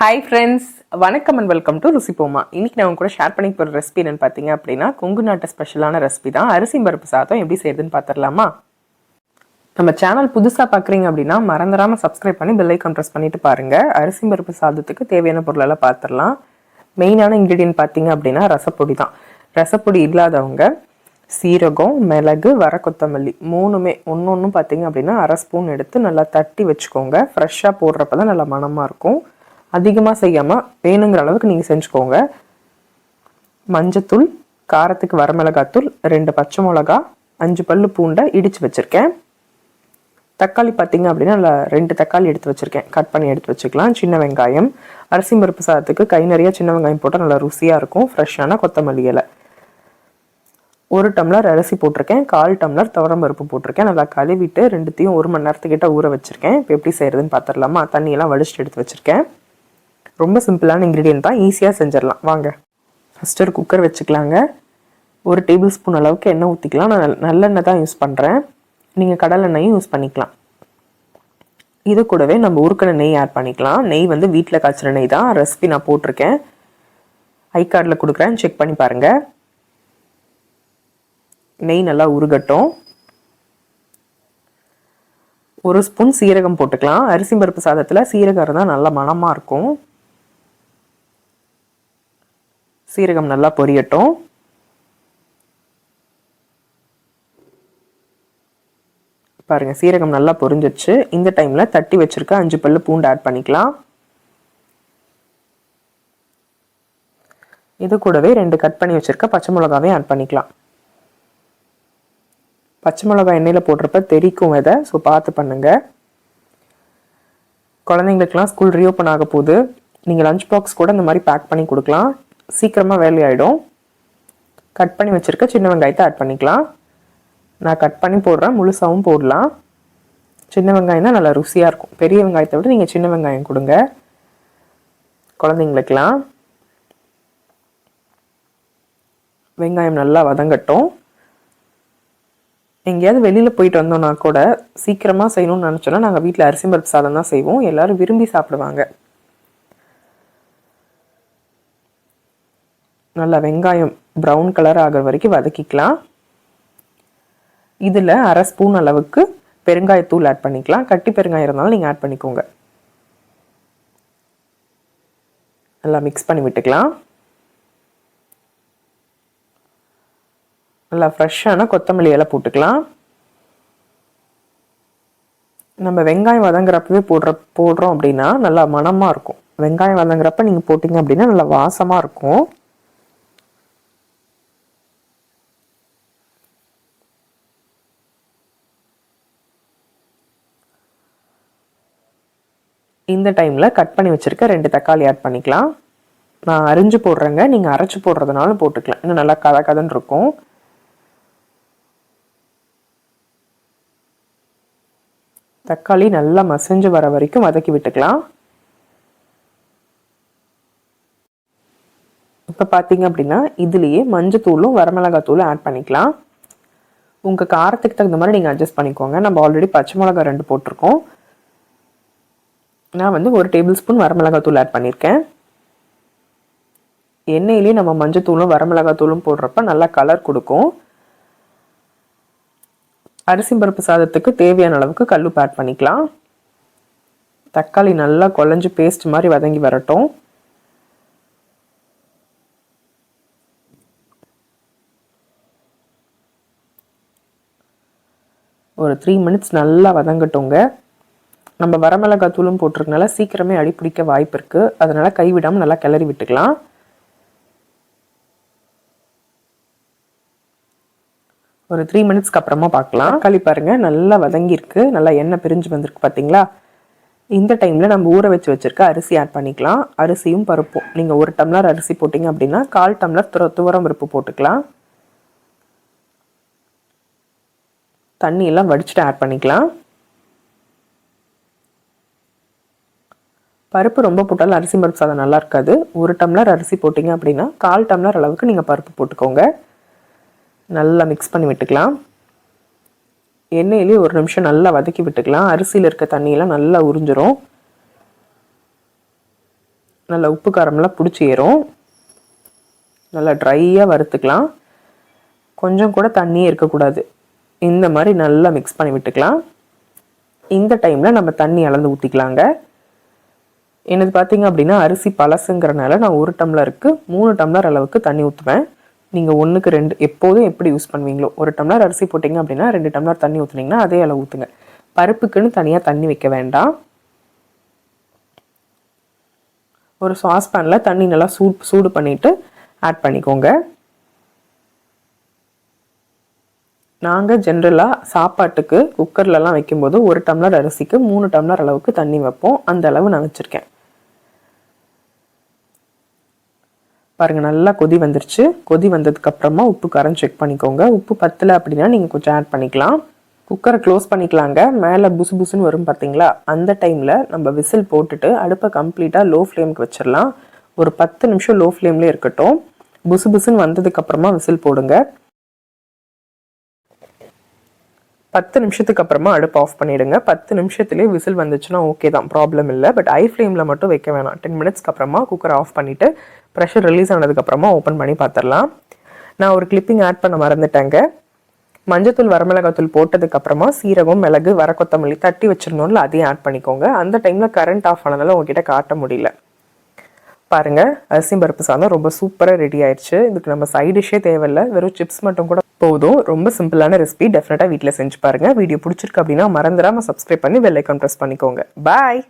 Hi friends வணக்கம் and welcome to ருசிப்போமா இன்னைக்கு நான் கூட ஷேர் பண்ணி போகிற ரெசிபி என்னென்னு பார்த்தீங்க அப்படின்னா கொங்கு நாட்டு ஸ்பெஷலான ரெசிபி தான். அரிசி பருப்பு சாதம் எப்படி செய்யுதுன்னு பார்த்துடலாமா நம்ம சேனல் புதுசாக பார்க்குறீங்க அப்படின்னா மறந்துடாமல் சப்ஸ்கிரைப் பண்ணி பெல் ஐக்கன் ப்ரெஸ் பண்ணிட்டு பாருங்கள் அரிசி பருப்பு சாதத்துக்கு தேவையான பொருளெல்லாம் பார்த்துடலாம் மெயினான இன்க்ரீடியன்ட் பார்த்தீங்க அப்படின்னா ரசப்பொடி தான். ரசப்பொடி இல்லாதவங்க சீரகம் மிளகு வர கொத்தமல்லி மூணுமே ஒன்று ஒன்றும் பார்த்தீங்க அப்படின்னா அரை ஸ்பூன் எடுத்து நல்லா தட்டி வச்சுக்கோங்க. ஃப்ரெஷ்ஷாக போடுறப்ப தான் நல்லா மணமாக இருக்கும். அதிகமாக செய்யாமல் வேணுங்கிற அளவுக்கு நீங்கள் செஞ்சுக்கோங்க. மஞ்சத்தூள் காரத்துக்கு வரமிளகாத்தூள் ரெண்டு பச்சை மிளகா அஞ்சு பல்லு பூண்டை இடித்து வச்சுருக்கேன். தக்காளி பார்த்தீங்க அப்படின்னா நல்லா ரெண்டு தக்காளி எடுத்து வச்சுருக்கேன். கட் பண்ணி எடுத்து வச்சுக்கலாம். சின்ன வெங்காயம். அரிசி மருப்பு சாதத்துக்கு கை நிறைய சின்ன வெங்காயம் போட்டால் நல்லா ருசியாக இருக்கும். ஃப்ரெஷ்ஷான கொத்தமல்லி இலை. ஒரு டம்ளர் அரிசி போட்டிருக்கேன். கால் டம்ளர் துவரம் பருப்பு போட்டிருக்கேன். நல்லா கழுவிட்டு ரெண்டுத்தையும் ஒரு மணி நேரத்துக்கிட்ட ஊற வச்சுருக்கேன். இப்போ எப்படி செய்கிறதுன்னு பார்த்துடலாமா தண்ணியெல்லாம் வடிச்சிட்டு எடுத்து வச்சுருக்கேன். ரொம்ப சிம்பிளான இன்க்ரீடியன்ட் தான் ஈஸியாக செஞ்சிடலாம். வாங்க. ஃபஸ்ட்டு ஒரு குக்கர் வச்சுக்கலாங்க. ஒரு டேபிள் ஸ்பூன் அளவுக்கு எண்ணெய் ஊற்றிக்கலாம் நான் நல்லெண்ணெய் தான் யூஸ் பண்ணுறேன் நீங்கள் கடலெண்ணெயும் யூஸ் பண்ணிக்கலாம். இது கூடவே நம்ம உருக்கின நெய் ஆட் பண்ணிக்கலாம். நெய் வந்து வீட்டில் காய்ச்சின நெய் தான். ரெசிபி நான் போட்டிருக்கேன். ஐ கார்டில் கொடுக்குறேன். செக் பண்ணி பாருங்கள் நெய் நல்லா உருகட்டும். ஒரு ஸ்பூன் சீரகம் போட்டுக்கலாம். அரிசி பருப்பு சாதத்தில் சீரகம் இருந்தால் நல்லா மணமாக இருக்கும். சீரகம் நல்லா பொரியட்டும். பாருங்கள் சீரகம் நல்லா பொரிஞ்சிச்சு இந்த டைமில் தட்டி வச்சுருக்க அஞ்சு பல்லு பூண்டு ஆட் பண்ணிக்கலாம். இது கூடவே ரெண்டு கட் பண்ணி வச்சுருக்க பச்சை மிளகாவையும் ஆட் பண்ணிக்கலாம். பச்சை மிளகா எண்ணெயில் போடுறப்ப தெரிக்கும் விதை ஸோ பார்த்து பண்ணுங்கள் குழந்தைங்களுக்குலாம் ஸ்கூல் ரீஓப்பன் ஆக போகுது. நீங்கள் லஞ்ச் பாக்ஸ் கூட இந்த மாதிரி பேக் பண்ணி கொடுக்கலாம். சீக்கிரமாக வேலையாயிடும். கட் பண்ணி வச்சுருக்க சின்ன வெங்காயத்தை ஆட் பண்ணிக்கலாம். நான் கட் பண்ணி போடுறேன். முழுசாகவும் போடலாம். சின்ன வெங்காயம் தான் நல்லா ருசியாக இருக்கும். பெரிய வெங்காயத்தை விட நீங்கள் சின்ன வெங்காயம் கொடுங்க. குழந்தைங்களுக்கெல்லாம். வெங்காயம் நல்லா வதங்கட்டும். எங்கேயாவது வெளியில் போயிட்டு வந்தோம்னா கூட சீக்கிரமாக செய்யணும்னு நினச்சோன்னா நாங்கள் வீட்டில் அரிசி பருப்பு சாதம் தான் செய்வோம். எல்லோரும் விரும்பி சாப்பிடுவாங்க. நல்லா வெங்காயம் ப்ரௌன் கலர் ஆகிற வரைக்கும் வதக்கிக்கலாம். இதில் அரை ஸ்பூன் அளவுக்கு பெருங்காயத்தூள் ஆட் பண்ணிக்கலாம். கட்டி பெருங்காயம் இருந்தாலும் நீங்கள் ஆட் பண்ணிக்கோங்க. நல்லா மிக்ஸ் பண்ணி விட்டுக்கலாம். நல்லா ஃப்ரெஷ்ஷான கொத்தமல்லி இலை போட்டுக்கலாம். நம்ம வெங்காயம் வதங்குறப்பவே போடுற போடுறோம் அப்படின்னா நல்லா மணமாக இருக்கும். வெங்காயம் வதங்குறப்ப நீங்கள் போட்டிங்க அப்படின்னா நல்லா வாசமாக இருக்கும். இந்த டைமில் கட் பண்ணி வச்சுருக்க ரெண்டு தக்காளி ஆட் பண்ணிக்கலாம். நான் அரிஞ்சு போடுறேங்க. நீங்கள் அரைச்சு போடுறதுனாலும் போட்டுக்கலாம். இன்னும் நல்லா கதை கதன்னு இருக்கும். தக்காளி நல்லா மசிஞ்சு வர வரைக்கும் வதக்கி விட்டுக்கலாம். இப்போ பார்த்தீங்க அப்படின்னா இதுலேயே மஞ்சத்தூளும் வரமிளகாத்தூளும் ஆட் பண்ணிக்கலாம். உங்கள் காரத்துக்கு தகுந்த மாதிரி நீங்கள் அட்ஜஸ்ட் பண்ணிக்கோங்க. நம்ம ஆல்ரெடி பச்சை மிளகா ரெண்டு போட்டிருக்கோம். நான் வந்து ஒரு டேபிள் ஸ்பூன் வரமிளகாத்தூள் ஆட் பண்ணியிருக்கேன் எண்ணெயிலே நம்ம மஞ்சத்தூளும் வரமிளகாத்தூளும் போடுறப்ப நல்லா கலர் கொடுக்கும். அரிசி பருப்பு சாதத்துக்கு தேவையான அளவுக்கு கல்லுப்பு ஆட் பண்ணிக்கலாம். தக்காளி நல்லா குழஞ்சி பேஸ்ட் மாதிரி வதங்கி வரட்டும். ஒரு த்ரீ மினிட்ஸ் நல்லா வதங்கட்டுங்க. நம்ம வரமிளகாய் தூளும் போட்டிருக்கனால சீக்கிரமே அடிப்பிடிக்க வாய்ப்பு இருக்குது அதனால் கைவிடாமல் நல்லா கிளறி விட்டுக்கலாம். ஒரு த்ரீ மினிட்ஸ்க்கு அப்புறமா பார்க்கலாம். களி பாருங்கள் நல்லா வதங்கியிருக்கு நல்லா எண்ணெய் பிரிஞ்சு வந்திருக்கு பார்த்தீங்களா இந்த டைமில் நம்ம ஊற வச்சு வச்சிருக்க அரிசி ஆட் பண்ணிக்கலாம். அரிசியும் பருப்பும். நீங்கள் ஒரு டம்ளர் அரிசி போட்டிங்க அப்படின்னா கால் டம்ளர் துர துவரம் பருப்பு போட்டுக்கலாம். தண்ணியெல்லாம் வடிச்சுட்டு வடிச்சிட்டு ஆட் பண்ணிக்கலாம். பருப்பு ரொம்ப போட்டாலும் அரிசி பருப்பு சாதம் நல்லா இருக்காது ஒரு டம்ளர் அரிசி போட்டிங்க அப்படின்னா கால் டம்ளர் அளவுக்கு நீங்கள் பருப்பு போட்டுக்கோங்க. நல்லா மிக்ஸ் பண்ணி விட்டுக்கலாம். எண்ணெயிலேயே ஒரு நிமிஷம் நல்லா வதக்கி விட்டுக்கலாம். அரிசியில் இருக்க தண்ணியெல்லாம் நல்லா உறிஞ்சிரும். நல்லா உப்பு காரம்லாம் பிடிச்சி ஏறும். நல்லா ட்ரையாக வறுத்துக்கலாம். கொஞ்சம் கூட தண்ணியே இருக்கக்கூடாது. இந்த மாதிரி நல்லா மிக்ஸ் பண்ணி விட்டுக்கலாம். இந்த டைமில் நம்ம தண்ணி அளந்து ஊற்றிக்கலாங்க என்னது பார்த்தீங்க அப்படின்னா அரிசி பழசுங்கிறனால நான் ஒரு டம்ளருக்கு மூணு டம்ளர் அளவுக்கு தண்ணி ஊற்றுவேன் நீங்கள் ஒன்றுக்கு ரெண்டு எப்போதும் எப்படி யூஸ் பண்ணுவீங்களோ ஒரு டம்ளர் அரிசி போட்டிங்க அப்படின்னா ரெண்டு டம்ளர் தண்ணி ஊற்றுனீங்கன்னா அதே அளவு ஊற்றுங்க பருப்புக்குன்னு தனியாக தண்ணி வைக்க வேண்டாம். ஒரு சாஸ்பேனில் தண்ணி நல்லா சூட் சூடு பண்ணிவிட்டு ஆட் பண்ணிக்கோங்க. நாங்கள் ஜென்ரலாக சாப்பாட்டுக்கு குக்கர்லலாம் வைக்கும்போது ஒரு டம்ளர் அரிசிக்கு மூணு டம்ளர் அளவுக்கு தண்ணி வைப்போம். அந்த அளவு நான் வச்சுருக்கேன். பாருங்கள் நல்லா கொதி வந்துருச்சு. கொதி வந்ததுக்கு அப்புறமா உப்பு காரம் செக் பண்ணிக்கோங்க. உப்பு பத்தலை அப்படின்னா நீங்கள் கொஞ்சம் ஆட் பண்ணிக்கலாம். குக்கரை க்ளோஸ் பண்ணிக்கலாங்க. மேலே புசு புசுன்னு வரும் பார்த்தீங்களா அந்த டைமில் நம்ம விசில் போட்டுட்டு அடுப்பை கம்ப்ளீட்டாக லோ ஃப்ளேமுக்கு வச்சிடலாம் ஒரு பத்து நிமிஷம் லோ ஃப்ளேம்லேயே இருக்கட்டும். புசு புசுன்னு வந்ததுக்கப்புறமா விசில் போடுங்க. பத்து நிமிஷத்துக்கு அப்புறமா அடுப்பு ஆஃப் பண்ணிவிடுங்க பத்து நிமிஷத்துலேயே விசில் வந்துச்சுன்னா ஓகே தான் ப்ராப்ளம் இல்லை. பட் ஐ ஃப்ளேமில் மட்டும் வைக்க வேணாம். டென் மினிட்ஸ்க்கு அப்புறமா குக்கரை ஆஃப் பண்ணிவிட்டு ப்ரெஷர் ரிலீஸ் ஆனதுக்கப்புறமா ஓப்பன் பண்ணி பார்த்துடலாம். நான் ஒரு கிளிப்பிங் ஆட் பண்ண மறந்துட்டேங்க. மஞ்சத்தூள் வரமிளகாத்தூள் போட்டதுக்கப்புறமா சீரகம் மிளகு வர கொத்தமல்லி தட்டி வச்சுருந்தோம்ல அதையும் ஆட் பண்ணிக்கோங்க. அந்த டைமில் கரண்ட் ஆஃப் ஆனதால உங்ககிட்ட காட்ட முடியல. பாருங்கள் அரிசி பருப்பு சாதம் ரொம்ப சூப்பராக ரெடி ஆயிடுச்சு. இதுக்கு நம்ம சைட் டிஷ்ஷே தேவையில்லை. வெறும் சிப்ஸ் மட்டும் கூட போதும். ரொம்ப சிம்பிளான ரெசிபி டெஃபினட்டாக வீட்டில் செஞ்சு பாருங்க. வீடியோ பிடிச்சிருக்கு அப்படின்னா மறந்துடாமல் சப்ஸ்கிரைப் பண்ணி பெல் ஐக்கான் ப்ரெஸ் பண்ணிக்கோங்க. பாய்